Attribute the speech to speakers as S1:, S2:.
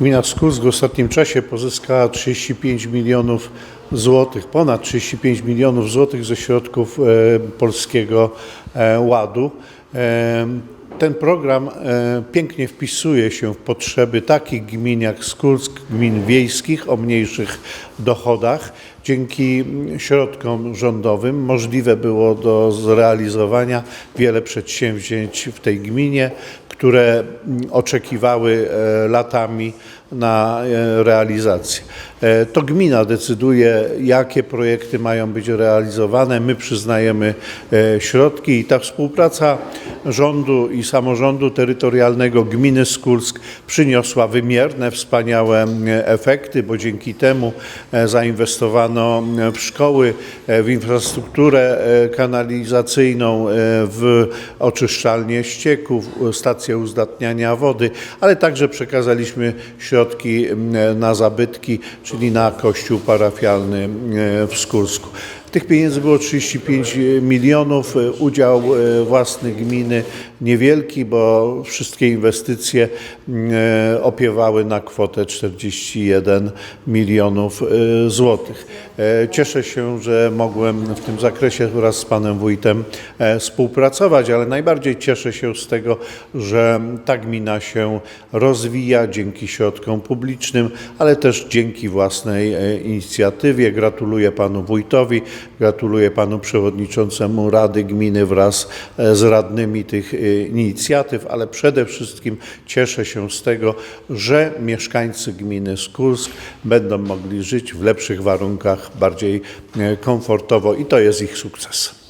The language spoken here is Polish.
S1: Gmina Skursk w ostatnim czasie pozyskała 35 milionów złotych, ponad 35 milionów złotych ze środków e, Polskiego e, Ładu. E, ten program pięknie wpisuje się w potrzeby takich gmin jak Skursk, gmin wiejskich o mniejszych dochodach. Dzięki środkom rządowym możliwe było do zrealizowania wiele przedsięwzięć w tej gminie, które oczekiwały e, latami na e, realizację. E, To gmina decyduje, jakie projekty mają być realizowane. My przyznajemy środki i ta współpraca rządu i samorządu terytorialnego gminy Skursk przyniosła wymierne, wspaniałe efekty, bo dzięki temu zainwestowano e, w szkoły, e, w infrastrukturę e, kanalizacyjną, w oczyszczalnie ścieków, stację uzdatniania wody, ale także przekazaliśmy środki na zabytki, czyli na kościół parafialny w Skursku. Tych pieniędzy było 35 milionów. E, Udział e, własny gminy niewielki, bo wszystkie inwestycje m, e, opiewały na kwotę 41 milionów złotych. Cieszę się, że mogłem w tym zakresie wraz z panem wójtem współpracować, ale najbardziej cieszę się z tego, że ta gmina się rozwija dzięki środkom publicznym, ale też dzięki własnej inicjatywie. Gratuluję panu wójtowi, gratuluję panu przewodniczącemu Rady Gminy wraz e, z radnymi tych e, inicjatyw, ale przede wszystkim cieszę się z tego, że mieszkańcy gminy Skursk będą mogli żyć w lepszych warunkach, bardziej e, komfortowo i to jest ich sukces.